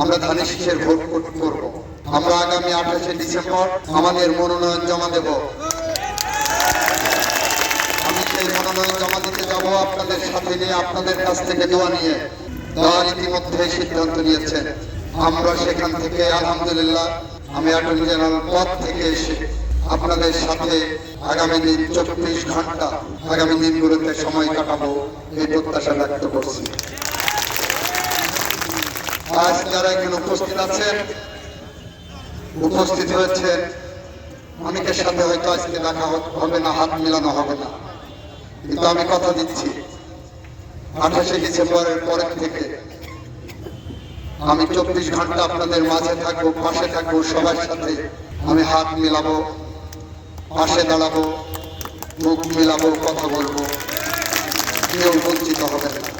আমরা ধানের শীষের ভোট কর- করব। আমরা আগামী আঠাশে ডিসেম্বর আমাদের মনোনয়ন জমা দেব। আমি সেই মনোনয়ন জমা দিতে যাব আপনাদের সাথে নিয়ে, আপনাদের কাছ থেকে দোয়া নিয়ে। দল ইতিমধ্যে সিদ্ধান্ত নিয়েছেন। আমরা সেখান থেকে, আলহামদুলিল্লাহ, আমি অ্যাটর্নি জেনারেল পদ থেকে এসে আপনাদের সাথে আগামী দিন চব্বিশ ঘণ্টা, আগামী দিনগুলোতে সময় কাটাবো, এই প্রত্যাশা ব্যক্ত করছি। আজ যারা এখানে উপস্থিত আছেন, উপস্থিত হয়েছে অনেকের সাথে হয়তো আজকে দেখা হবে না, হাত মেলানো হবে না। কিন্তু আমি কথা দিচ্ছি, আঠাশে ডিসেম্বরের পরের থেকে। আমি চব্বিশ ঘণ্টা আপনাদের মাঝে থাকব, পাশে থাকব, সবার সাথে আমি হাত মিলাবো, পাশে দাঁড়াবো, মুখ মিলাবো, কথা বলব। কেউ বঞ্চিত হবে না।